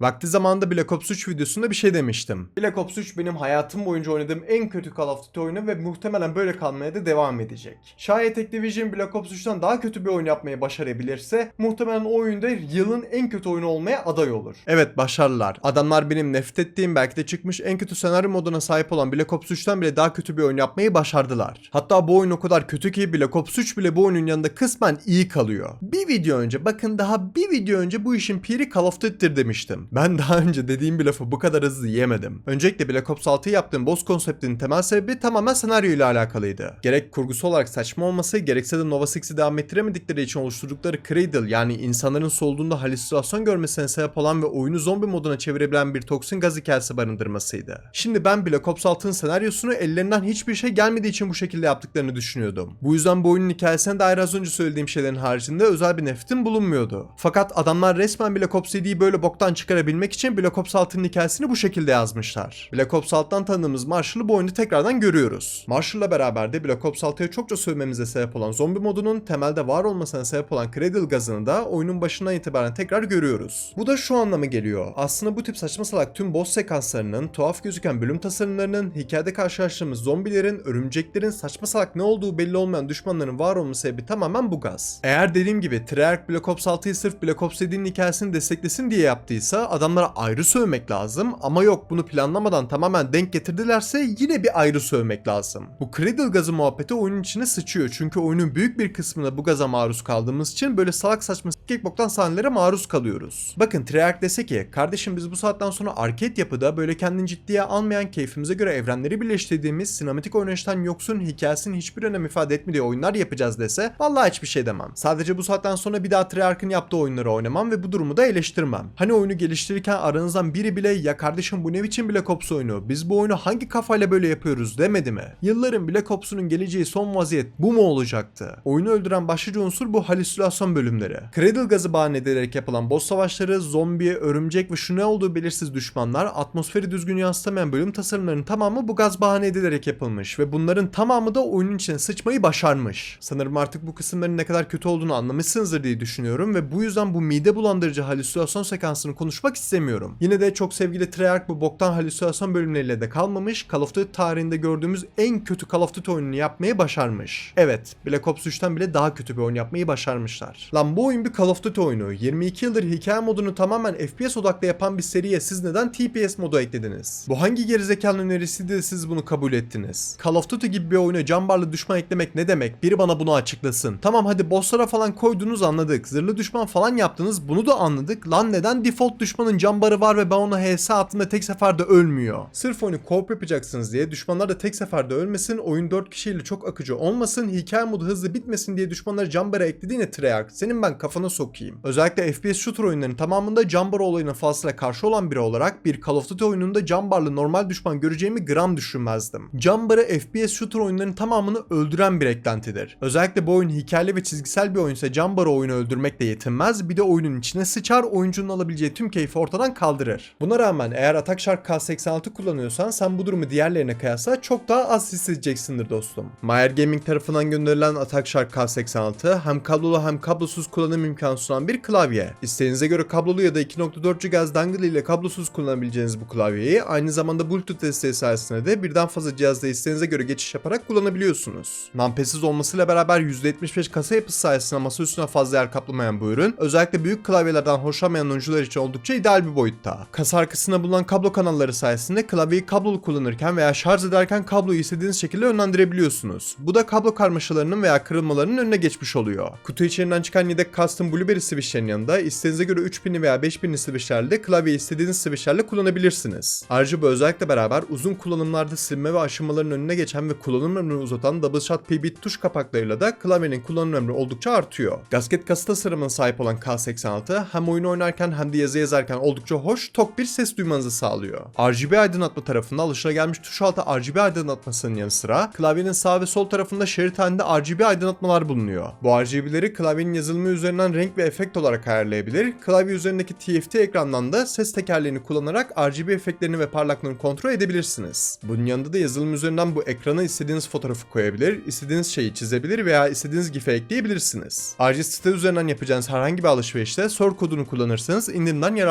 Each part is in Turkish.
Vakti zamanında Black Ops 3 videosunda bir şey demiştim. Black Ops 3 benim hayatım boyunca oynadığım en kötü Call of Duty oyunu ve muhtemelen böyle kalmaya da devam edecek. Şayet Activision Black Ops 3'ten daha kötü bir oyun yapmayı başarabilirse muhtemelen o oyunda yılın en kötü oyunu olmaya aday olur. Evet başarılar. Adamlar benim nefret ettiğim belki de çıkmış en kötü senaryo moduna sahip olan Black Ops 3'ten bile daha kötü bir oyun yapmayı başardılar. Hatta bu oyun o kadar kötü ki Black Ops 3 bile bu oyunun yanında kısmen iyi kalıyor. Bir video önce bakın daha bir video önce bu işin piri Call of Duty'dir demiştim. Ben daha önce dediğim bir lafı bu kadar hızlı yemedim. Öncelikle Black Ops 6'yı yaptığım boss konseptinin temel sebebi tamamen senaryo ile alakalıydı. Gerek kurgusu olarak saçma olması gerekse de Nova 6'i devam ettiremedikleri için oluşturdukları Cradle yani insanların solduğunda halüsinasyon görmesine sebep olan ve oyunu zombi moduna çevirebilen bir toksin gaz hikayesi barındırmasıydı. Şimdi ben Black Ops 6'ın senaryosunu ellerinden hiçbir şey gelmediği için bu şekilde yaptıklarını düşünüyordum. Bu yüzden bu oyunun hikayesine dair az önce söylediğim şeylerin haricinde özel bir nefretim bulunmuyordu. Fakat adamlar resmen Black Ops 7'yi böyle boktan çıkarabilmek için Black Ops 6'nın hikayesini bu şekilde yazmışlar. Black Ops 6'dan tanıdığımız Marshall'ı bu oyunda tekrardan görüyoruz. Marshall'la beraber de Black Ops 6'ya çokça sövmemize sebep olan zombi modunun temelde var olmasına sebep olan Cradle gazını da oyunun başından itibaren tekrar görüyoruz. Bu da şu anlama geliyor. Aslında bu tip saçma salak tüm boss sekanslarının, tuhaf gözüken bölüm tasarımlarının, hikayede karşılaştığımız zombilerin, örümceklerin, saçma salak ne olduğu belli olmayan düşmanların var olma sebebi tamamen bu gaz. Eğer dediğim gibi Treyarch Black Ops 6'yı sırf Black Ops 7'nin hikayesini desteklesin diye yaptıysa adamlara ayrı sövmek lazım ama yok bunu planlamadan tamamen denk getirdilerse yine bir ayrı sövmek lazım. Bu Cradle gazı muhabbeti oyunun içine sıçıyor çünkü oyunun büyük bir kısmında bu gaza maruz kaldığımız için böyle salak saçma kickboktan sahnelere maruz kalıyoruz. Bakın Treyarch dese ki kardeşim biz bu saatten sonra arcade yapıda böyle kendini ciddiye almayan keyfimize göre evrenleri birleştirdiğimiz sinematik oynayıştan yoksun hikayesinin hiçbir önem ifade etmediği oyunlar yapacağız dese vallahi hiçbir şey demem. Sadece bu saatten sonra bir daha Treyarch'ın yaptığı oyunları oynamam ve bu durumu da eleştirmem. Hani oyunu geliştirirken aranızdan biri bile ya kardeşim bu ne biçim Black Ops oyunu biz bu oyunu hangi kafayla böyle yapıyoruz demedi mi? Yılların Black Ops'unun geleceği son vaziyet bu mu olacaktı? Oyunu öldüren başlıca unsur bu halüsinasyon bölümleri. Cradle gazı bahane edilerek yapılan boss savaşları, zombi, örümcek ve şu ne olduğu belirsiz düşmanlar, atmosferi düzgün yansıtamayan bölüm tasarımlarının tamamı bu gaz bahane edilerek yapılmış ve bunların tamamı da oyunun içine sıçmayı başarmış. Sanırım artık bu kısımların ne kadar kötü olduğunu anlamışsınızdır diye düşünüyorum ve bu yüzden bu mide bulandırıcı halüsinasyon sekansını konuşmak istemiyorum. Yine de çok sevgili Treyarch bu boktan halüsinasyon bölümleriyle de kalmamış, Call of Duty tarihinde gördüğümüz en kötü Call of Duty oyununu yapmayı başarmış. Evet, Black Ops 3'ten bile daha kötü bir oyun yapmayı başarmışlar. Lan bu oyun bir Call of Duty oyunu. 22 yıldır hikaye modunu tamamen FPS odaklı yapan bir seriye siz neden TPS modu eklediniz? Bu hangi gerizekalı önerisiydi de siz bunu kabul ettiniz? Call of Duty gibi bir oyuna cambarlı düşman eklemek ne demek? Biri bana bunu açıklasın. Tamam hadi bosslara falan koydunuz anladık. Zırhlı düşman falan yaptınız bunu da anladık. Lan neden default düşmanın cambarı var ve ben ona HS attığımda tek seferde ölmüyor? Sırf oyunu co-op yapacaksınız diye düşmanlar da tek seferde ölmesin, oyun 4 kişiyle çok akıcı olmasın, hikaye modu hızlı bitmesin diye düşmanları cambara eklediğine Treyarch. Senin ben kafana sokayım. Özellikle FPS shooter oyunlarının tamamında cambar olayına fazla karşı olan biri olarak bir Call of Duty oyununda cambarlı normal düşman göreceğimi gram düşünmezdim. Cambarı FPS shooter oyunlarının tamamını öldüren bir eklentidir. Özellikle bu oyun hikayeli ve çizgisel bir oyunsa cambarı oyunu öldürmekle yetinmez bir de oyunun içine sıçar oyuncunun alabileceği tüm keyfi ortadan kaldırır. Buna rağmen eğer Atak Shark K86 kullanıyorsan sen bu durumu diğerlerine kıyasla çok daha az hissedeceksindir dostum. Mayer Gaming tarafından gönderilen Atak Shark K86 hem kablolu hem kablosuz kullanım imkanı sunan bir klavye. İsteğinize göre kablolu ya da 2.4 GHz dongle ile kablosuz kullanabileceğiniz bu klavyeyi aynı zamanda Bluetooth desteği sayesinde de birden fazla cihazda isteğinize göre geçiş yaparak kullanabiliyorsunuz. Nampesiz olmasıyla beraber %75 kasa yapısı sayesinde masa üstüne fazla yer kaplamayan bu ürün özellikle büyük klavyelerden hoşlanmayan oyuncular için oldukça ideal bir boyutta. Kasa arkasında bulunan kablo kanalları sayesinde klavyeyi kablolu kullanırken veya şarj ederken kabloyu istediğiniz şekilde yönlendirebiliyorsunuz. Bu da kablo karmaşalarının veya kırılmalarının önüne geçmiş oluyor. Kutu içerisinden çıkan yedek custom Blueberry switchlerin yanında istediğinize göre 3000'li veya 5000'li switchlerle klavyeyi istediğiniz switchlerle kullanabilirsiniz. Ayrıca bu özellikle beraber uzun kullanımlarda silme ve aşınmaların önüne geçen ve kullanım ömrünü uzatan double shot PB tuş kapaklarıyla da klavyenin kullanım ömrü oldukça artıyor. Gasket kası tasarımına sahip olan K86 hem oyun oynarken hem de yazı yazarken oldukça hoş, tok bir ses duymanızı sağlıyor. RGB aydınlatma tarafında alışılagelmiş tuş altı RGB aydınlatmasının yanı sıra klavyenin sağ ve sol tarafında şerit halinde RGB aydınlatmalar bulunuyor. Bu RGB'leri klavyenin yazılımı üzerinden renk ve efekt olarak ayarlayabilir. Klavye üzerindeki TFT ekrandan da ses tekerleğini kullanarak RGB efektlerini ve parlaklığını kontrol edebilirsiniz. Bunun yanında da yazılım üzerinden bu ekrana istediğiniz fotoğrafı koyabilir, istediğiniz şeyi çizebilir veya istediğiniz GIF'e ekleyebilirsiniz. Ayrıca site üzerinden yapacağınız herhangi bir alışverişte SOR kodunu kullanırsanız indirimden yararlanabilirsiniz.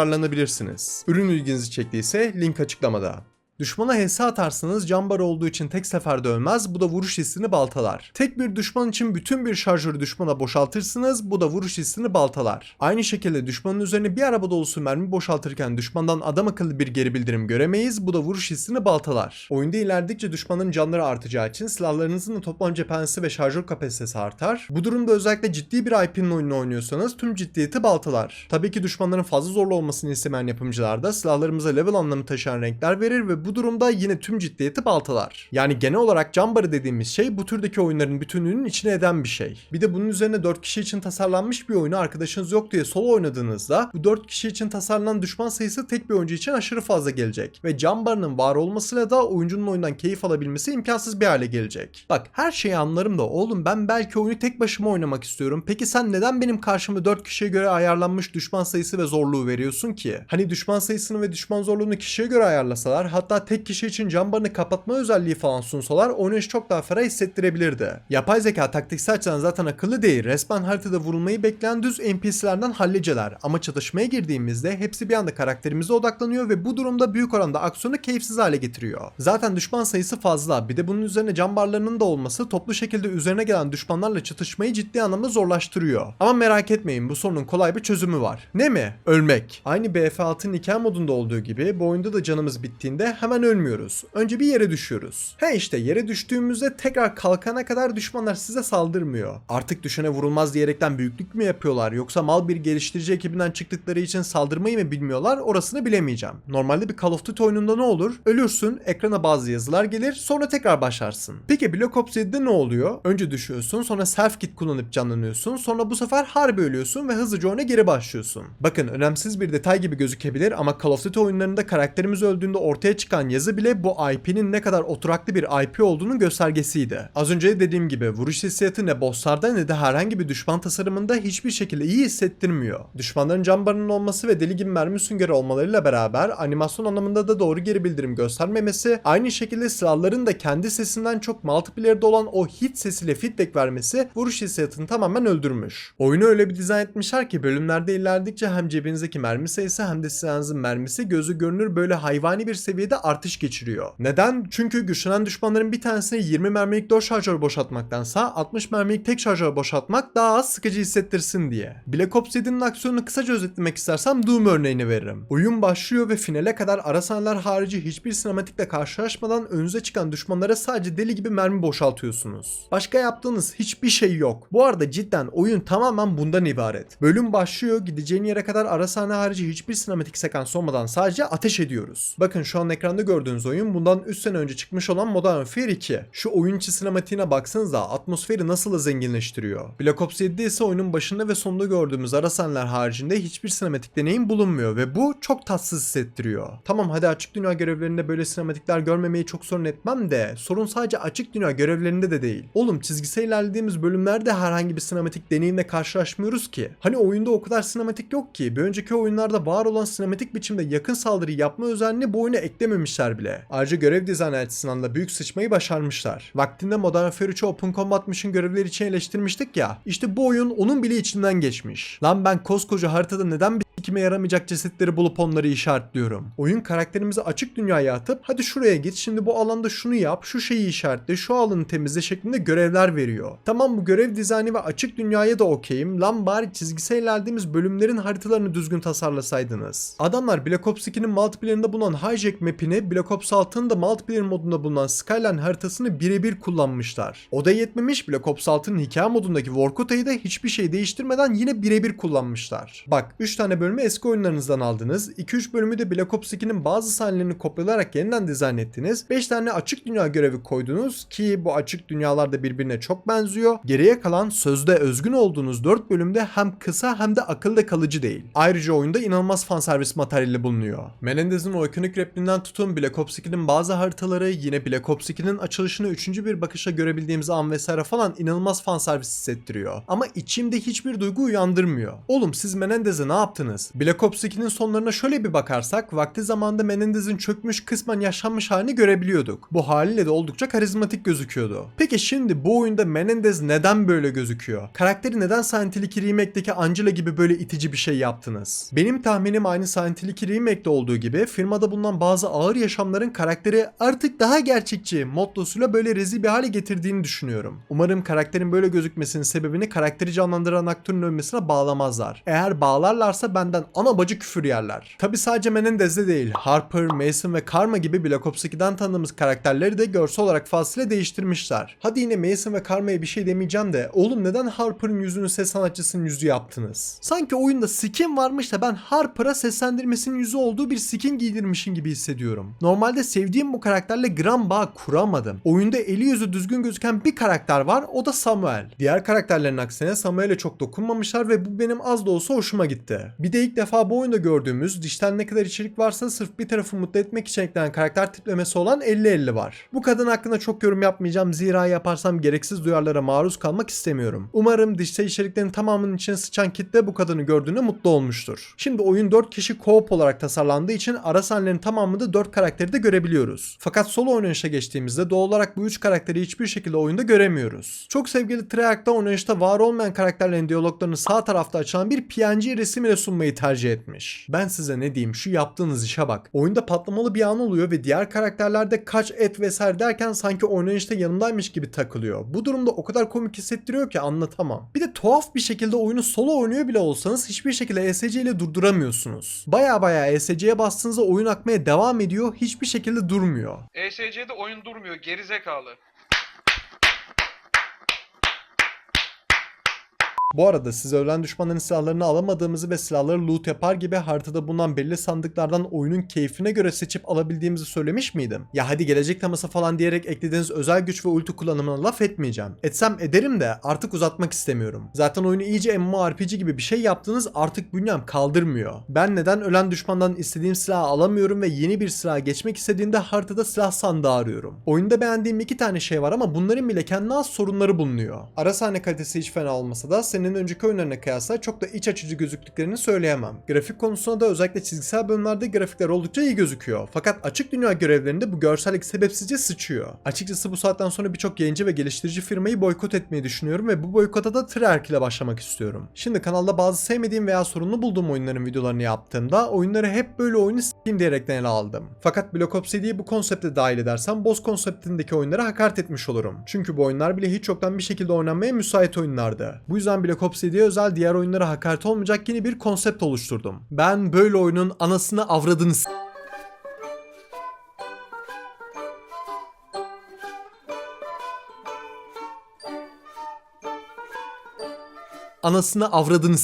Ürün ilginizi çektiyse link açıklamada. Düşmana HS atarsanız can barı olduğu için tek seferde ölmez, bu da vuruş hissini baltalar. Tek bir düşman için bütün bir şarjörü düşmana boşaltırsınız, bu da vuruş hissini baltalar. Aynı şekilde düşmanın üzerine bir araba dolusu mermi boşaltırken düşmandan adam akıllı bir geri bildirim göremeyiz, bu da vuruş hissini baltalar. Oyunda ilerledikçe düşmanın canları artacağı için silahlarınızın da toplam cephanesi ve şarjör kapasitesi artar. Bu durumda özellikle ciddi bir IP'nin oyununu oynuyorsanız tüm ciddiyeti baltalar. Tabii ki düşmanların fazla zorlu olmasını istemeyen yapımcılar da silahlarımıza level anlamı taşıyan renkler verir ve bu durumda yine tüm ciddiyeti baltalar. Yani genel olarak can barı dediğimiz şey bu türdeki oyunların bütünlüğünün içine eden bir şey. Bir de bunun üzerine 4 kişi için tasarlanmış bir oyunu arkadaşınız yok diye solo oynadığınızda bu 4 kişi için tasarlanan düşman sayısı tek bir oyuncu için aşırı fazla gelecek. Ve barının var olmasıyla da oyuncunun oyundan keyif alabilmesi imkansız bir hale gelecek. Bak her şeyi anlarım da oğlum ben belki oyunu tek başıma oynamak istiyorum. Peki sen neden benim karşıma 4 kişiye göre ayarlanmış düşman sayısı ve zorluğu veriyorsun ki? Hani düşman sayısını ve düşman zorluğunu kişiye göre ayarlasalar hatta tek kişi için can barını kapatma özelliği falan sunsalar oynayışı çok daha ferah hissettirebilirdi. Yapay zeka taktiksel açıdan zaten akıllı değil. Resmen haritada vurulmayı bekleyen düz NPC'lerden halliceler. Ama çatışmaya girdiğimizde hepsi bir anda karakterimize odaklanıyor ve bu durumda büyük oranda aksiyonu keyifsiz hale getiriyor. Zaten düşman sayısı fazla. Bir de bunun üzerine can barlarının da olması toplu şekilde üzerine gelen düşmanlarla çatışmayı ciddi anlamda zorlaştırıyor. Ama merak etmeyin bu sorunun kolay bir çözümü var. Ne mi? Ölmek. Aynı BF6'nın hikaye modunda olduğu gibi bu oyunda da canımız bittiğinde hemen ölmüyoruz. Önce bir yere düşüyoruz. He işte yere düştüğümüzde tekrar kalkana kadar düşmanlar size saldırmıyor. Artık düşene vurulmaz diyerekten büyüklük mü yapıyorlar yoksa mal bir geliştirici ekibinden çıktıkları için saldırmayı mı bilmiyorlar orasını bilemeyeceğim. Normalde bir Call of Duty oyununda ne olur? Ölürsün, ekrana bazı yazılar gelir, sonra tekrar başlarsın. Peki Black Ops 7'de ne oluyor? Önce düşüyorsun, sonra self kit kullanıp canlanıyorsun, sonra bu sefer harbi ölüyorsun ve hızlıca oyuna geri başlıyorsun. Bakın önemsiz bir detay gibi gözükebilir ama Call of Duty oyunlarında karakterimiz öldüğünde ortaya çıkan yazı bile bu IP'nin ne kadar oturaklı bir IP olduğunun göstergesiydi. Az önce de dediğim gibi vuruş hissiyatı ne bosslarda ne de herhangi bir düşman tasarımında hiçbir şekilde iyi hissettirmiyor. Düşmanların can barının olması ve deli gibi mermi süngeri olmalarıyla beraber animasyon anlamında da doğru geri bildirim göstermemesi, aynı şekilde silahların da kendi sesinden çok multiplayer'da olan o hit sesiyle feedback vermesi vuruş hissiyatını tamamen öldürmüş. Oyunu öyle bir dizayn etmişler ki bölümlerde ilerledikçe hem cebinizdeki mermi sayısı hem de silahınızın mermisi gözü görünür böyle hayvani bir seviyede artış geçiriyor. Neden? Çünkü güçlenen düşmanların bir tanesine 20 mermilik 4 şarjör boşaltmaktansa 60 mermilik tek şarjör boşaltmak daha az sıkıcı hissettirsin diye. Black Ops 7'nin aksiyonunu kısaca özetlemek istersem Doom örneğini veririm. Oyun başlıyor ve finale kadar ara sahneler harici hiçbir sinematikle karşılaşmadan önünüze çıkan düşmanlara sadece deli gibi mermi boşaltıyorsunuz. Başka yaptığınız hiçbir şey yok. Bu arada cidden oyun tamamen bundan ibaret. Bölüm başlıyor gideceğin yere kadar ara sahne harici hiçbir sinematik sekans olmadan sadece ateş ediyoruz. Bakın şu an ekranda gördüğünüz oyun bundan 3 sene önce çıkmış olan Modern Warfare 2. Şu oyun içi sinematiğine baksanıza atmosferi nasıl da zenginleştiriyor. Black Ops 7'de ise oyunun başında ve sonunda gördüğümüz ara sahneler haricinde hiçbir sinematik deneyim bulunmuyor ve bu çok tatsız hissettiriyor. Tamam hadi açık dünya görevlerinde böyle sinematikler görmemeyi çok sorun etmem de sorun sadece açık dünya görevlerinde de değil. Oğlum çizgisel ilerlediğimiz bölümlerde herhangi bir sinematik deneyimle karşılaşmıyoruz ki. Hani oyunda o kadar sinematik yok ki. Bir önceki oyunlarda var olan sinematik biçimde yakın saldırı yapma özelliğini bu oyuna eklememişler bile. Ayrıca görev dizaynı açısından da büyük sıçmayı başarmışlar. Vaktinde Modern Warfare 3'ü Open Combat Mission görevleri için eleştirmiştik ya. İşte bu oyun onun bile içinden geçmiş. Lan ben koskoca haritada neden bir sikime yaramayacak cesetleri bulup onları işaretliyorum. Oyun karakterimizi açık dünyaya atıp hadi şuraya git şimdi bu alanda şunu yap şu şeyi işaretle şu alanı temizle şeklinde görevler veriyor. Tamam bu görev dizaynı ve açık dünyaya da okeyim. Lan bari çizgisel ilerlediğimiz bölümlerin haritalarını düzgün tasarlasaydınız. Adamlar Black Ops 2'nin multiplayer'ında bulunan Hijack map'ini Black Ops 6'nın da multiplayer modunda bulunan Skyline haritasını birebir kullanmışlar. O da yetmemiş Black Ops 6'nın hikaye modundaki Vorkuta'yı da hiçbir şey değiştirmeden yine birebir kullanmışlar. Bak 3 tane bölümü eski oyunlarınızdan aldınız. 2-3 bölümü de Black Ops 2'nin bazı sahnelerini kopyalayarak yeniden dizayn ettiniz. 5 tane açık dünya görevi koydunuz ki bu açık dünyalar da birbirine çok benziyor. Geriye kalan sözde özgün olduğunuz 4 bölümde hem kısa hem de akılda kalıcı değil. Ayrıca oyunda inanılmaz fanservis materyali bulunuyor. Menendez'in o ikonik repliğinden tutun Black Ops 2'nin bazı haritaları yine Black Ops 2'nin açılışını 3. bir bakışa görebildiğimiz an vesaire falan inanılmaz fanservis hissettiriyor. Ama içimde hiçbir duygu uyandırmıyor. Oğlum siz Menendez'e ne yaptınız? Menendez. Black Ops 2'nin sonlarına şöyle bir bakarsak vakti zamanında Menendez'in çökmüş kısmen yaşanmış halini görebiliyorduk. Bu haliyle de oldukça karizmatik gözüküyordu. Peki şimdi bu oyunda Menendez neden böyle gözüküyor? Karakteri neden Silent Hill 2 Remake'deki Angela gibi böyle itici bir şey yaptınız? Benim tahminim aynı Silent Hill 2 Remake'de olduğu gibi firmada bulunan bazı ağır yaşamların karakteri artık daha gerçekçi mottosuyla böyle rezil bir hale getirdiğini düşünüyorum. Umarım karakterin böyle gözükmesinin sebebini karakteri canlandıran aktörün ölmesine bağlamazlar. Eğer bağlarlarsa benden ana bacı küfür yerler. Tabi sadece Menendez'de değil, Harper, Mason ve Karma gibi Black Ops 2'den tanıdığımız karakterleri de görsel olarak fazlasıyla değiştirmişler. Hadi yine Mason ve Karma'ya bir şey demeyeceğim de oğlum neden Harper'ın yüzünü ses sanatçısının yüzü yaptınız? Sanki oyunda skin varmış da ben Harper'a seslendirmesinin yüzü olduğu bir skin giydirmişim gibi hissediyorum. Normalde sevdiğim bu karakterle gram bağ kuramadım. Oyunda eli yüzü düzgün gözüken bir karakter var o da Samuel. Diğer karakterlerin aksine Samuel'e çok dokunmamışlar ve bu benim az da olsa hoşuma gitti. Bir de ilk defa bu oyunda gördüğümüz dişten ne kadar içerik varsa sırf bir tarafı mutlu etmek için eklenen karakter tiplemesi olan 50-50 var. Bu kadın hakkında çok yorum yapmayacağım zira yaparsam gereksiz duyarlara maruz kalmak istemiyorum. Umarım dişsel içeriklerin tamamının içine sıçan kitle bu kadını gördüğüne mutlu olmuştur. Şimdi oyun 4 kişi co-op olarak tasarlandığı için ara sahnelerin tamamında 4 karakteri de görebiliyoruz. Fakat solo oynanışa geçtiğimizde doğal olarak bu 3 karakteri hiçbir şekilde oyunda göremiyoruz. Çok sevgili Treyarch'ta oynanışta var olmayan karakterlerin diyaloglarını sağ tarafta açılan bir PNG resim ile sunmayı tercih etmiş. Ben size ne diyeyim şu yaptığınız işe bak. Oyunda patlamalı bir an oluyor ve diğer karakterlerde kaç et vesaire derken sanki oynanışta yanımdaymış gibi takılıyor. Bu durumda o kadar komik hissettiriyor ki anlatamam. Bir de tuhaf bir şekilde oyunu solo oynuyor bile olsanız hiçbir şekilde ESC ile durduramıyorsunuz. Baya baya ESC'ye bastığınızda oyun akmaya devam ediyor hiçbir şekilde durmuyor. ESC'de oyun durmuyor gerizekalı. Bu arada size ölen düşmanların silahlarını alamadığımızı ve silahları loot yapar gibi haritada bulunan belli sandıklardan oyunun keyfine göre seçip alabildiğimizi söylemiş miydim? Ya hadi gelecek teması falan diyerek eklediğiniz özel güç ve ulti kullanımına laf etmeyeceğim. Etsem ederim de artık uzatmak istemiyorum. Zaten oyunu iyice MMORPG gibi bir şey yaptınız artık bünyem kaldırmıyor. Ben neden ölen düşmandan istediğim silahı alamıyorum ve yeni bir silaha geçmek istediğimde haritada silah sandığı arıyorum. Oyunda beğendiğim iki tane şey var ama bunların bile kendine az sorunları bulunuyor. Ara sahne kalitesi hiç fena olmasa da senin önceki oyunlarına kıyasla çok da iç açıcı gözüktüklerini söyleyemem. Grafik konusunda da özellikle çizgisel bölümlerde grafikler oldukça iyi gözüküyor. Fakat açık dünya görevlerinde bu görsellik sebepsizce sıçıyor. Açıkçası bu saatten sonra birçok yayıncı ve geliştirici firmayı boykot etmeyi düşünüyorum ve bu boykota da Treyarch ile başlamak istiyorum. Şimdi kanalda bazı sevmediğim veya sorunlu bulduğum oyunların videolarını yaptığımda oyunları hep böyle oyunu s**eyim diyerekten ele aldım. Fakat Black Ops 7'yi bu konsepte dahil edersem boss konseptindeki oyunlara hakaret etmiş olurum. Çünkü bu oyunlar bile hiç yoktan bir şekilde oynanmaya müsait oyunlardı. Bu yüzden Black Ops 7'ye özel diğer oyunlara hakaret olmayacak yeni bir konsept oluşturdum. Ben böyle oyunun anasını avradını Anasını avradını